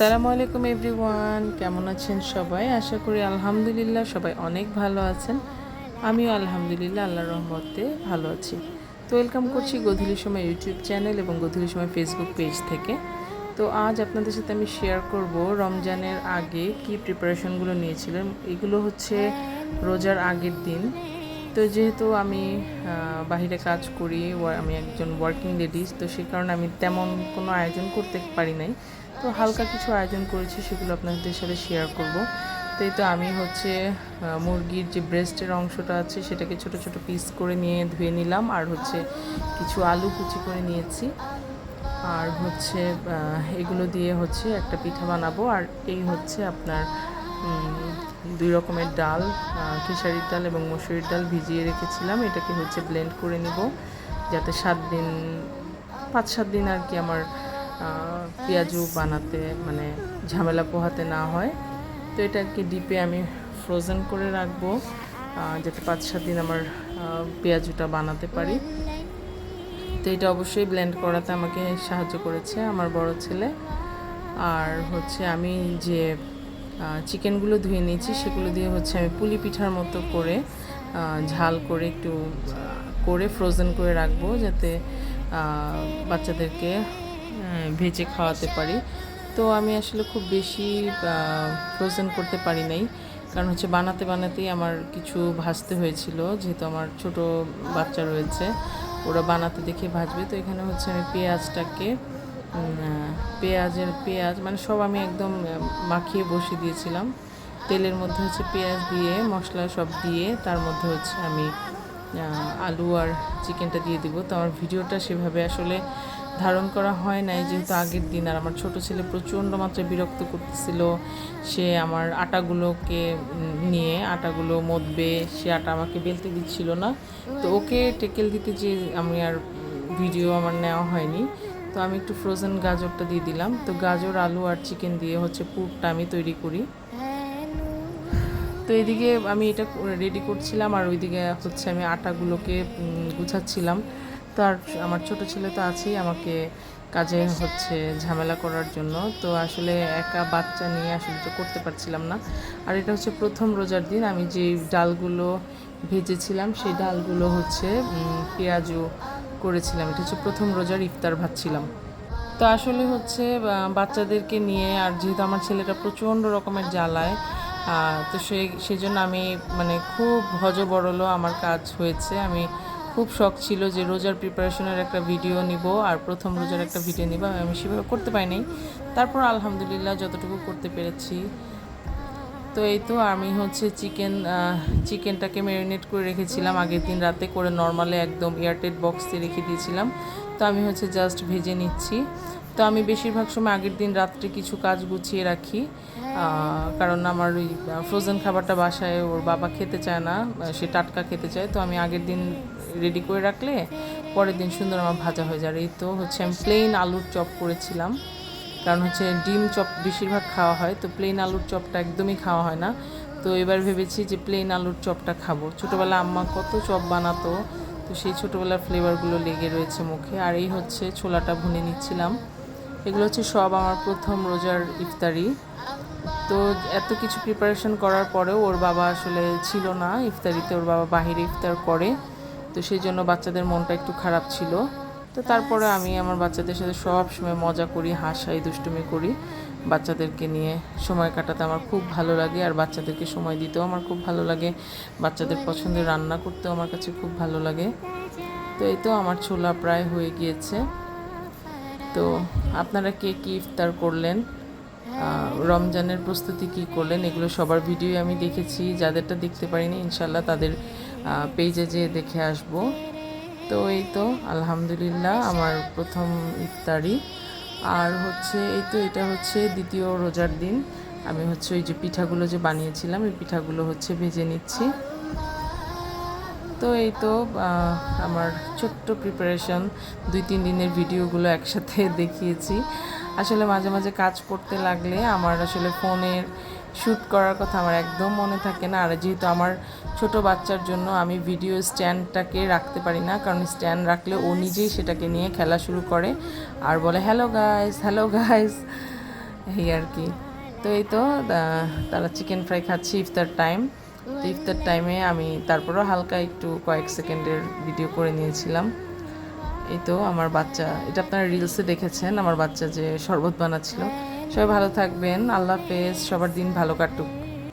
আসসালামু আলাইকুম এভরিওয়ান, কেমন আছেন সবাই? আশা করি আলহামদুলিল্লাহ সবাই অনেক ভালো আছেন। আমিও আলহামদুলিল্লাহ আল্লাহ রহমতে ভালো আছি। তো ওয়েলকাম করছি গধূলির সময় ইউটিউব চ্যানেল এবং গধূলির সময় ফেসবুক পেজ থেকে। তো আজ আপনাদের সাথে আমি শেয়ার করব রমজানের আগে কি প্রিপারেশনগুলো নিয়েছিলাম। এগুলো হচ্ছে রোজার আগের দিন। তো যেহেতু আমি বাহিরে কাজ করি আমি একজন ওয়ার্কিং লেডিস তো সে কারণে আমি তেমন কোনো আয়োজন করতে পারি নাই। তো হালকা কিছু আয়োজন করেছি, সেগুলো আপনাদের সাথে শেয়ার করব। তো এই তো আমি হচ্ছে মুরগির যে ব্রেস্টের অংশটা আছে, সেটাকে ছোট ছোট পিস করে নিয়ে ধুয়ে নিলাম, আর হচ্ছে কিছু আলু কুচি করে নিয়েছি। আর হচ্ছে এগুলো দিয়ে হচ্ছে একটা পিঠা বানাবো, আর এই হচ্ছে আপনার দুই রকমের ডাল খেসারির ডাল এবং মসুরির ডাল ভিজিয়ে রেখেছিলাম, এটাকে হচ্ছে ব্লেন্ড করে নিব, যাতে সাত দিন, পাঁচ সাত দিন আর কি আমার পেঁয়াজু বানাতে মানে ঝামেলা পোহাতে না হয়। তো এটাকে ডিপে আমি ফ্রোজেন করে রাখব যাতে পাঁচ সাত দিন আমার পেঁয়াজুটা বানাতে পারি। তো এটা অবশ্যই ব্লেন্ড করাতে আমাকে সাহায্য করেছে আমার বড় ছেলে। আর হচ্ছে আমি যে চিকেনগুলো ধুয়ে নিয়েছি, সেগুলো দিয়ে হচ্ছে আমি পুলি পিঠার মতো করে ঝাল করে একটু করে ফ্রোজেন করে রাখব, যাতে বাচ্চাদেরকে ভেজে খাওয়াতে পারি। তো আমি আসলে খুব বেশি ফ্রোজেন করতে পারি নাই। কারণ হচ্ছে বানাতে বানাতেই আমার কিছু ভাজতে হয়েছিল, যেহেতু আমার ছোট বাচ্চা রয়েছে। ওরা বানাতে দেখে ভাজবে। তো এখানে হচ্ছে আমি পেঁয়াজটাকে পেঁয়াজের পেঁয়াজ মানে সব আমি একদম মাখিয়ে বসিয়ে দিয়েছিলাম। তেলের মধ্যে হচ্ছে পেঁয়াজ দিয়ে, মশলা সব দিয়ে, তার মধ্যে হচ্ছে আমি আলু আর চিকেনটা দিয়ে দিব। তো আমার ভিডিওটা সেভাবে আসলে ধারণ করা হয় নাই, যেহেতু আগের দিন আর আমার ছোট ছেলে প্রচণ্ড মাত্রায় বিরক্ত করতেছিল। সে আমার আটাগুলোকে নিয়ে আটাগুলো মদবে, সে আটা আমাকে বেলতে দিচ্ছিল না। তো ওকে টেকেল দিতে যে আমি আর ভিডিও আমার নেওয়া হয়নি। তো আমি একটু ফ্রোজেন গাজরটা দিয়ে দিলাম। তো গাজর, আলু আর চিকেন দিয়ে হচ্ছে পুরটা আমি তৈরি করি। তো এদিকে আমি এটা রেডি করছিলাম আর ওইদিকে হচ্ছে আমি আটাগুলোকে গুছাচ্ছিলাম। তো আর আমার ছোট ছেলে তো আছেই আমাকে কাজে হচ্ছে ঝামেলা করার জন্য। তো আসলে একা বাচ্চা নিয়ে আসলে তো করতে পারছিলাম না। আর এটা হচ্ছে প্রথম রোজার দিন আমি যে ডালগুলো ভেজেছিলাম সেই ডালগুলো হচ্ছে উম, পেঁয়াজু করেছিলাম। এটা হচ্ছে প্রথম রোজার ইফতার ভাবছিলাম তো আসলে হচ্ছে বাচ্চাদেরকে নিয়ে আর যেহেতু আমার ছেলেটা প্রচণ্ড রকমের জ্বালায় তো সেই সেজন্য আমি মানে খুব হজবরল আমার কাজ হয়েছে। আমি খুব শখ ছিল যে রোজার প্রিপারেশনের একটা ভিডিও নিব, আর প্রথম রোজার একটা ভিডিও নিব, আমি সেভাবে করতে পারিনি তারপর আলহামদুলিল্লাহ যতটুকু করতে পেরেছি। তো এই তো আমি হচ্ছে চিকেন চিকেনটাকে ম্যারিনেট করে রেখেছিলাম। আগের দিন রাতে করে নর্মালে একদম এয়ারটেড বক্সে রেখে দিয়েছিলাম। তো আমি হচ্ছে জাস্ট ভেজে নিচ্ছি। তো আমি বেশিরভাগ সময় আগের দিন রাত্রে কিছু কাজ গুছিয়ে রাখি। কারণ আমার ওই ফ্রোজেন খাবারটা বাসায় ওর বাবা খেতে চায় না সে টাটকা খেতে চায়। তো আমি আগের দিন রেডি করে রাখলে পরের দিন সুন্দর আমার ভাজা হয়ে যায়। এই তো হচ্ছে আমি প্লেন আলুর চপ করেছিলাম। কারণ হচ্ছে ডিম চপ বেশিরভাগ খাওয়া হয় তো প্লেন আলুর চপটা একদমই খাওয়া হয় না। তো এবার ভেবেছি যে প্লেন আলুর চপটা খাব। ছোটোবেলা আম্মা কত চপ বানাতো তো সেই ছোটোবেলার ফ্লেভারগুলো লেগে রয়েছে মুখে। আর এই হচ্ছে ছোলাটা ভুনে নিচ্ছিলাম। এগুলো হচ্ছে সব আমার প্রথম রোজার ইফতারি। তো এত কিছু প্রিপারেশন করার পরেও ওর বাবা আসলে ছিল না ইফতারিতে, ওর বাবা বাহিরে ইফতার করে। তো সেই জন্য বাচ্চাদের মনটা একটু খারাপ ছিল। তো তারপরে আমি আমার বাচ্চাদের সাথে সব সময় মজা করি, হাসাই, দুষ্টুমি করি। বাচ্চাদেরকে নিয়ে সময় কাটাতে আমার খুব ভালো লাগে আর বাচ্চাদেরকে সময় দিতেও আমার খুব ভালো লাগে। বাচ্চাদের পছন্দের রান্না করতেও আমার কাছে খুব ভালো লাগে। তো এই তো আমার ছোলা প্রায় হয়ে গিয়েছে। তো আপনারা কে কী ইফতার করলেন? রমজানের প্রস্তুতি কী করলেন? এগুলো সবার ভিডিও আমি দেখেছি। যাদেরটা দেখতে পারিনি ইনশাল্লাহ তাদের পেজে যেয়ে দেখে আসব। তো এই তো, আলহামদুলিল্লাহ, আমার প্রথম ইফতারি। আর হচ্ছে, এই তো এটা হচ্ছে দ্বিতীয় রোজার দিন। আমি হচ্ছে ওই যে পিঠাগুলো যে বানিয়েছিলাম, এই পিঠাগুলো হচ্ছে ভেজে নিচ্ছি। তো এই তো আমার ছোট্ট প্রিপারেশন দুই তিন দিনের ভিডিওগুলো একসাথে দেখিয়েছি। আসলে মাঝে মাঝে কাজ করতে লাগলে আমার আসলে ফোনের শ্যুট করার কথা আমার একদম মনে থাকে না। আর যেহেতু আমার ছোট বাচ্চার জন্য আমি ভিডিও স্ট্যান্ডটাকে রাখতে পারি না, কারণ স্ট্যান্ড রাখলে ও নিজেই সেটাকে নিয়ে খেলা শুরু করে আর বলে হ্যালো গাইস হ্যালো গাইস এই আর কি। তো এই তো তারা চিকেন ফ্রাই খাচ্ছি, ইফতার টাইম তো ইফতার টাইমে আমি তারপরও হালকা একটু কয়েক সেকেন্ডের ভিডিও করে নিয়েছিলাম। এই তো আমার বাচ্চা, এটা আপনারা রিলসে দেখেছেন, আমার বাচ্চা যে শরবত বানাচ্ছিল। সবাই ভালো থাকবেন, আল্লাহ হাফেজ, সবার দিন ভালো কাটুক।